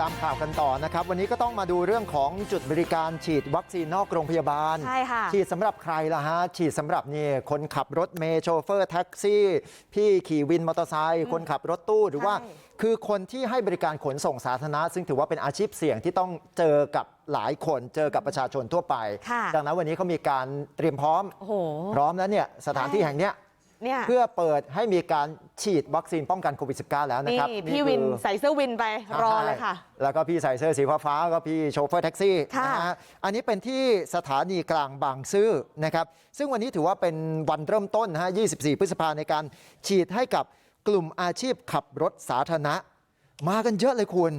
ตามข่าวกันต่อนะครับวันนี้ก็ต้องมาดูเรื่องของจุดบริการฉีดวัคซีนนอกโรงพยาบาลใช่ค่ะฉีดสำหรับใครล่ะฮะฉีดสำหรับนี่คนขับรถเมย์โชเฟอร์แท็กซี่พี่ขี่วินมอเตอร์ไซค์คนขับรถตู้หรือว่าใช่คือคนที่ให้บริการขนส่งสาธารณะ ซึ่งถือว่าเป็นอาชีพเสี่ยงที่ต้องเจอกับหลายคนเจอกับประชาชนทั่วไปค่ะดังนั้นวันนี้เขามีการเตรียมพร้อมโอ้โหพร้อมแล้วเนี่ยสถานที่แห่งเนี้ย เนี่ยเพื่อเปิดให้มีการฉีดวัคซีนป้องกันโควิด -19 แล้วนะนี่ครับพี่วินคือใส่เสื้อวินไปรอเลยค่ะใช่แล้วก็พี่ใส่เสื้อสีฟ้าๆก็พี่โชเฟอร์แท็กซี่ค่ะนะฮะอันนี้เป็นที่สถานีกลางบางซื่อนะครับซึ่งวันนี้ถือว่าเป็นวันเริ่มต้นนะฮะ24 พฤษภาในการฉีดให้กับกลุ่มอาชีพขับรถสาธารณะมากันเยอะเลยคุณ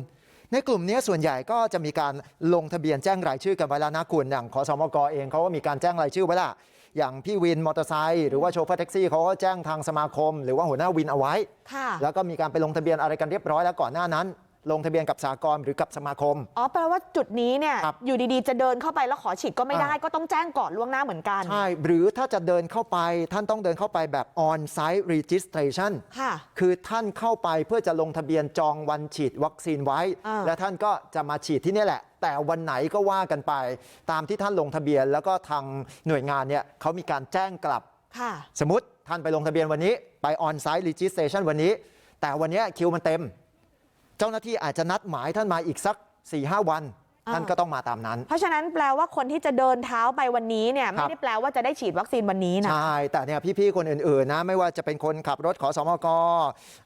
ในกลุ่มนี้ส่วนใหญ่ก็จะมีการลงทะเบียนแจ้งรายชื่อกันไว้แล้วนะคุณอย่างขอสมกเองเขาก็มีการแจ้งรายชื่อไว้ละอย่างพี่วินมอเตอร์ไซค์หรือว่าโชเฟอร์แท็กซี่เขาก็แจ้งทางสมาคมหรือว่าหัวหน้าวินเอาไว้ค่ะแล้วก็มีการไปลงทะเบียนอะไรกันเรียบร้อยแล้วก่อนหน้านั้น ลงทะเบียนกับสากลหรือกับสมาคม อ๋อแปลว่าจุดนี้เนี่ยครับอยู่ดีๆ จะเดินเข้าไปแล้วขอฉีดก็ไม่ได้อ่าก็ต้องแจ้งก่อนล่วงหน้าเหมือนกันใช่หรือถ้าจะเดินเข้าไปท่านต้องเดินเข้าไปแบบ on-site registration ค่ะคือท่านเข้าไปเพื่อจะลงทะเบียนจองวันฉีดวัคซีนไว้อ่าและท่านก็จะมาฉีดที่นี่แหละ แต่วันไหนก็ว่ากันไป ตามที่ท่านลงทะเบียน แล้วก็ทางหน่วยงานเนี่ยเขามีการแจ้งกลับค่ะสมมติท่านไปลงทะเบียนวันนี้ไป on-site registration วันนี้ แต่วันนี้คิวมันเต็ม เจ้าหน้าที่อาจจะนัดหมายท่านมาอีกสัก๔๕วัน ท่านก็ต้องมาตามนั้น เพราะฉะนั้นแปลว่าคนที่จะเดินเท้าไปวันนี้เนี่ยครัไม่บได้แปลว่าจะได้ฉีดวัคซีนวันนี้นะใช่แต่เนี่ยพี่ๆคนอื่นๆนะไม่ว่าจะเป็นคนขับรถขอสมก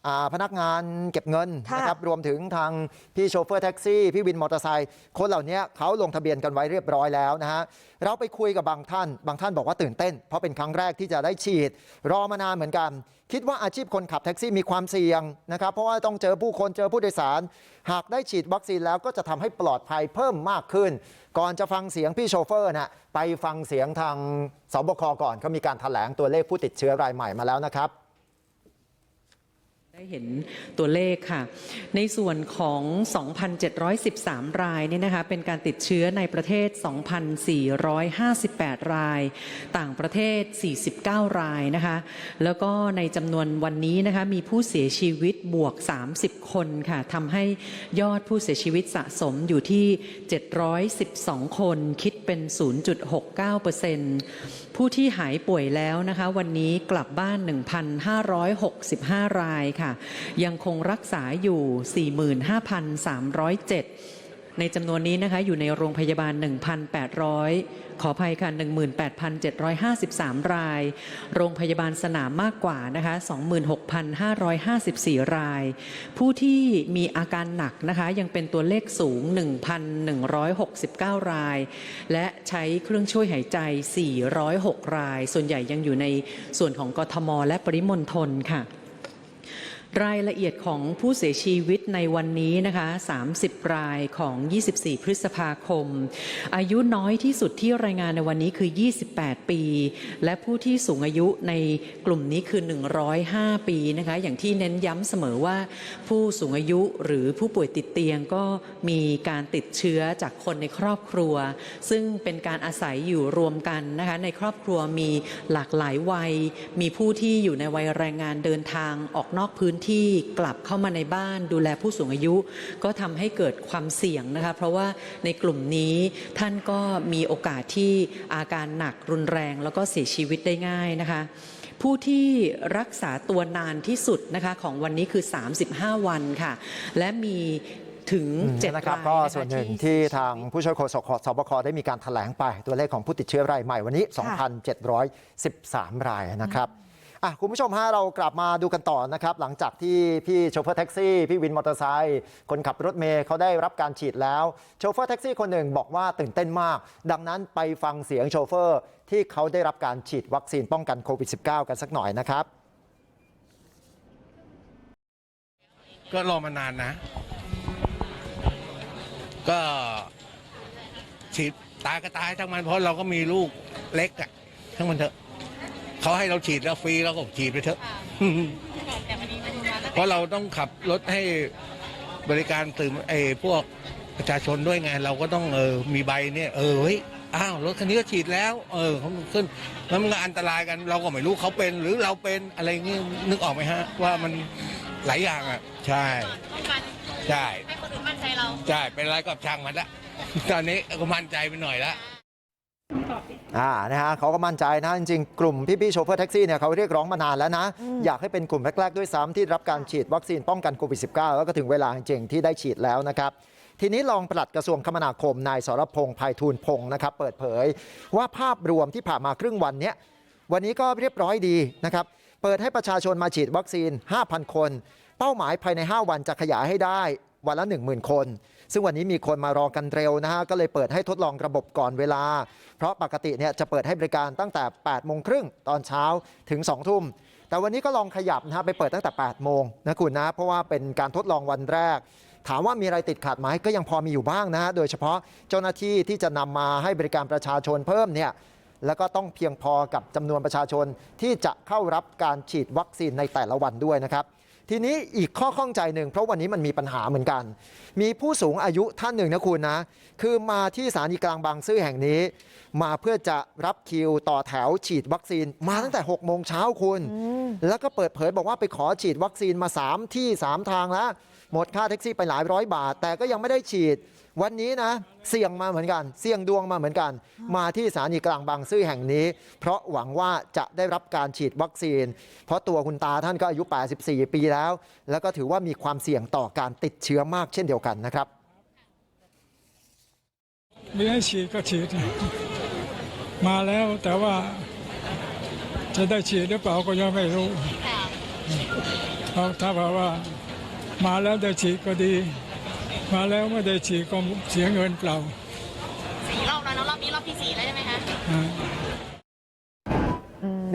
อ่าพนักงานเก็บเงินค่ะนะครับรวมถึงทางพี่โชเฟอร์แท็กซี่พี่วินมอเตอร์ไซค์คนเหล่านี้เขาลงทะเบียนกันไว้เรียบร้อยแล้วนะฮะเราไปคุยกับบางท่าน บางท่านบอกว่าตื่นเต้น เพราะเป็นครั้งแรกที่จะได้ฉีด รอมานานเหมือนกัน คิดว่าอาชีพคนขับแท็กซี่มีความเสี่ยงนะครับเพราะว่าต้องเจอผู้คนเจอผู้โดยสาร หากได้ฉีดวัคซีนแล้วก็จะทำให้ปลอดภัยเพิ่มมากขึ้น ก่อนจะฟังเสียงพี่โชเฟอร์นะไปฟังเสียงทางสบคก่อนเขามีการถแถลงตัวเลขผู้ติดเชื้อรายใหม่มาแล้วนะครับ ได้เห็นตัวเลขค่ะ ในส่วนของ 2,713 รายเนี่ยนะคะเป็นการติดเชื้อในประเทศ 2,458 ราย ต่างประเทศ 49 รายนะคะแล้วก็ในจำนวนวันนี้นะคะมีผู้เสียชีวิตบวก 30 คนค่ะทำให้ยอดผู้เสียชีวิตสะสมอยู่ที่ 712 คนคิดเป็น 0.69%ผู้ที่หายป่วยแล้วนะคะวันนี้กลับบ้าน 1,565 รายค่ะยังคงรักษาอยู่ 45,307ในจำนวนนี้นะคะอยู่ในโรงพยาบาล 1,800 ขออภัยค่ะ 18,753 ราย โรงพยาบาลสนามมากกว่านะคะ26,554 ราย ผู้ที่มีอาการหนักนะคะยังเป็นตัวเลขสูง 1,169 ราย และใช้เครื่องช่วยหายใจ 406 ราย ส่วนใหญ่ยังอยู่ในส่วนของกทม และปริมณฑลค่ะ รายละเอียดของผู้เสียชีวิตในวันนี้นะคะ 30 รายของ 24 พฤษภาคม อายุน้อยที่สุดที่รายงานในวันนี้คือ 28 ปี และผู้ที่สูงอายุในกลุ่มนี้คือ 105 ปีนะคะ อย่างที่เน้นย้ำเสมอว่าผู้สูงอายุหรือผู้ป่วยติดเตียงก็มีการติดเชื้อจากคนในครอบครัว ซึ่งเป็นการอาศัยอยู่รวมกันนะคะ ในครอบครัวมีหลากหลายวัย มีผู้ที่อยู่ในวัยแรงงานเดินทางออกนอกพื้นที่กลับเข้ามาในบ้านดูแลผู้สูงอายุ ก็ทำให้เกิดความเสี่ยงนะคะ เพราะว่าในกลุ่มนี้ท่านก็มีโอกาสที่อาการหนักรุนแรง แล้วก็เสียชีวิตได้ง่ายนะคะผู้ที่รักษาตัวนานที่สุดนะคะของวันนี้คือ 35 วันค่ะ และมีถึงอืมเจ็ดนะครับรายก็นะคะส่วนหนึ่งที่ที่ทางผู้ช่วยโฆษกสบคได้มีการแถลงไป ตัวเลขของผู้ติดเชื้อรายใหม่วันนี้ 2,713 รายนะครับอะ คุณผู้ชมฮะเรากลับมาดูกันต่อนะครับ หลังจากที่พี่โชเฟอร์แท็กซี่ พี่วินมอเตอร์ไซค์คนขับรถเมย์เขาได้รับการฉีดแล้วโชเฟอร์แท็กซี่คนหนึ่งบอกว่าตื่นเต้นมาก ดังนั้นไปฟังเสียงโชเฟอร์ที่เขาได้รับการฉีดวัคซีนป้องกันโควิด -19 กันสักหน่อยนะครับ ก็รอมานานนะ ก็ฉีดตายก็ตายทั้งมันเพราะเราก็มีลูกเล็กอะทั้งมันเถอะ เขาให้เราฉีดแล้วฟรีเราก็ฉีดไปเถอะ เพราะเราต้องขับรถให้บริการตื่นไอ้พวกประชาชนด้วยไงเราก็ต้องเออมีใบเนี่ย เออเฮ้ยอ้าวรถคันนี้ก็ฉีดแล้ว เออเขาขึ้นแล้วมันก็อันตรายกัน เราก็ไม่รู้เขาเป็นหรือเราเป็นอะไรเงี้ยนึกออกไหมฮะ ว่ามันหลายอย่างอะ ใช่ใช่ให้คนอื่นมั่นใจเรา ใช่เป็นไรก็ช่างมันละ ตอนนี้ก็มั่นใจไปหน่อยละอ่า นะฮะเขาก็มั่นใจนะจริงๆกลุ่มพี่ๆโชเฟอร์แท็กซี่เนี่ยเขาเรียกร้องมานานแล้วนะ อยากให้เป็นกลุ่มแรกๆด้วยซ้ำที่รับการฉีดวัคซีนป้องกันโควิด -19 แล้วก็ถึงเวลาจริงๆที่ได้ฉีดแล้วนะครับ ทีนี้รองปลัดกระทรวงคมนาคมนายสรพงษ์ภัยทูลพงศ์นะครับเปิดเผย ว่าภาพรวมที่ผ่านมาครึ่งวันเนี้ยวันนี้ก็เรียบร้อยดีนะครับเปิดให้ประชาชนมาฉีดวัคซีน 5,000 คน เป้าหมายภายใน 5 วันจะขยายให้ได้วันละ 10,000 คน ซึ่งวันนี้มีคนมารอกันเร็วนะฮะก็เลยเปิดให้ทดลองระบบก่อนเวลา เพราะปกติเนี่ยจะเปิดให้บริการตั้งแต่8โมงครึ่งตอนเช้าถึง2ทุ่มแต่วันนี้ก็ลองขยับนะฮะไปเปิดตั้งแต่8โมงนะคุณนะเพราะว่าเป็นการทดลองวันแรก ถามว่ามีอะไรติดขัดไหมก็ยังพอมีอยู่บ้างนะฮะโดยเฉพาะเจ้าหน้าที่ที่จะนำมาให้บริการประชาชนเพิ่มเนี่ยแล้วก็ต้องเพียงพอกับจำนวนประชาชนที่จะเข้ารับการฉีดวัคซีนในแต่ละวันด้วยนะครับ ทีนี้อีกข้อข้องใจหนึ่งเพราะวันนี้มันมีปัญหาเหมือนกัน มีผู้สูงอายุท่านหนึ่งนะคุณนะคือมาที่สถานีกลางบางซื่อแห่งนี้ มาเพื่อจะรับคิวต่อแถวฉีดวัคซีนมาตั้งแต่6โมงเช้าคุณ แล้วก็เปิดเผยบอกว่าไปขอฉีดวัคซีนมา 3 ที่ 3 ทางแล้ว หมดค่าแท็กซี่ไปหลายร้อยบาทแต่ก็ยังไม่ได้ฉีดวันนี้นะเสี่ยงมาเหมือนกันเสี่ยงดวงมาเหมือนกันมาที่สถานีกลางบางซื่อแห่งนี้ เพราะหวังว่าจะได้รับการฉีดวัคซีน เพราะตัวคุณตาท่านก็อายุ 84 ปีแล้ว แล้วก็ถือว่ามีความเสี่ยงต่อการติดเชื้อมากเช่นเดียวกันนะครับมีให้ฉีดก็ฉีด มาแล้วแต่ว่าจะได้ฉีดหรือเปล่าก็ยังไม่รู้เพราะถ้าบอกว่า มาแล้วได้ฉีดก็ดี มาแล้วไม่ได้ฉีดก็เสียเงินเปล่า สี่รอบแล้วเนอะรอบนี้รอบที่สี่แล้วใช่ไหมคะ อ่า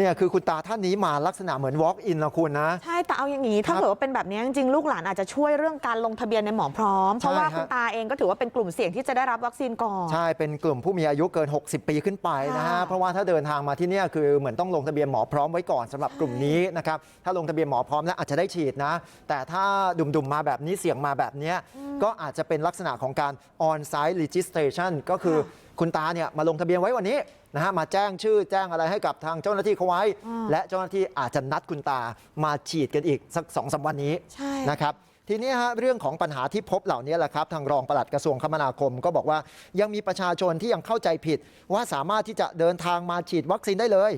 เนี่ยคือคุณตาท่านนี้มาลักษณะเหมือน walk in นะคุณนะใช่แต่เอาอย่างนี้ถ้าครับเกิดว่าเป็นแบบนี้จริงๆลูกหลานอาจจะช่วยเรื่องการลงทะเบียนในหมอพร้อมเพราะว่าใช่ฮะคุณตาเองก็ถือว่าเป็นกลุ่มเสี่ยงที่จะได้รับวัคซีนก่อนใช่เป็นกลุ่มผู้มีอายุเกิน 60 ปีขึ้นไปนะฮะค่ะเพราะว่าถ้าเดินทางมาที่เนี่ยคือเหมือนต้องลงทะเบียนหมอพร้อมไว้ก่อนสำหรับกลุ่มนี้นะครับถ้าลงทะเบียนหมอพร้อมแล้วอาจจะได้ฉีดนะ แต่ถ้าดุมๆมาแบบนี้เสี่ยงมาแบบเนี้ย ก็อาจจะเป็นลักษณะของการ on-site registration ก็คือคุณตาเนี่ยมาลงทะเบียนไว้วันนี้นะฮะมาแจ้งชื่อแจ้งอะไรให้กับทางเจ้าหน้าที่เขาไว้ และเจ้าหน้าที่อาจจะนัดคุณตามาฉีดกันอีกสักสองสามวันนี้ใช่นะครับทีนี้ฮะเรื่องของปัญหาที่พบเหล่านี้แหละครับทางรองปลัดกระทรวงคมนาคมก็บอกว่า ยังมีประชาชนที่ยังเข้าใจผิด ว่าสามารถที่จะเดินทางมาฉีดวัคซีนได้เลย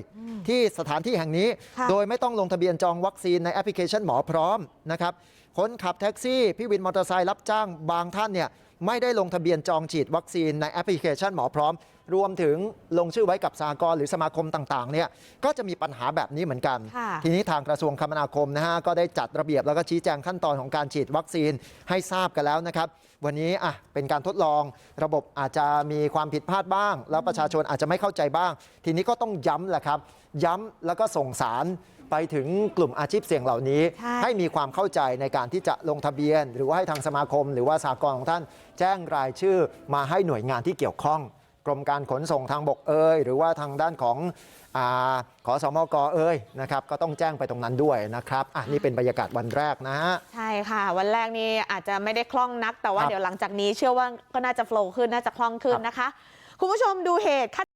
ที่สถานที่แห่งนี้ค่ะโดยไม่ต้องลงทะเบียนจองวัคซีนในแอปพลิเคชันหมอพร้อมนะครับ คนขับแท็กซี่พี่วินมอเตอร์ไซค์รับจ้างบางท่านเนี่ยไม่ได้ลงทะเบียนจองฉีดวัคซีนในแอปพลิเคชันหมอพร้อม รวมถึงลงชื่อไว้กับสากลหรือสมาคมต่างๆเนี่ยก็จะมีปัญหาแบบนี้เหมือนกันค่ะทีนี้ทางกระทรวงคมนาคมนะฮะก็ได้จัดระเบียบแล้วก็ชี้แจงขั้นตอนของการฉีดวัคซีนให้ทราบกันแล้วนะครับ วันนี้อะเป็นการทดลองระบบอาจจะมีความผิดพลาดบ้าง แล้วประชาชนอาจจะไม่เข้าใจบ้าง ทีนี้ก็ต้องย้ำแหละครับ ย้ำแล้วก็ส่งสาร ไปถึงกลุ่มอาชีพเสี่ยงเหล่านี้ใช่ให้มีความเข้าใจในการที่จะลงทะเบียน หรือว่าให้ทางสมาคม หรือว่าสากลของท่านแจ้งรายชื่อมาให้หน่วยงานที่เกี่ยวข้อง กรมการขนส่งทางบกเอ่ยหรือว่าทางด้านของอาขอสมกเอ่ยนะครับก็ต้องแจ้งไปตรงนั้นด้วยนะครับอะนี่เป็นบรรยากาศวันแรกนะฮะใช่ค่ะ วันแรกนี่อาจจะไม่ได้คล่องนัก แต่ว่าครับเดี๋ยวหลังจากนี้เชื่อว่าก็น่าจะโฟล์ขึ้นน่าจะคล่องขึ้นครับนะคะ คุณผู้ชมดูเหตุฆาต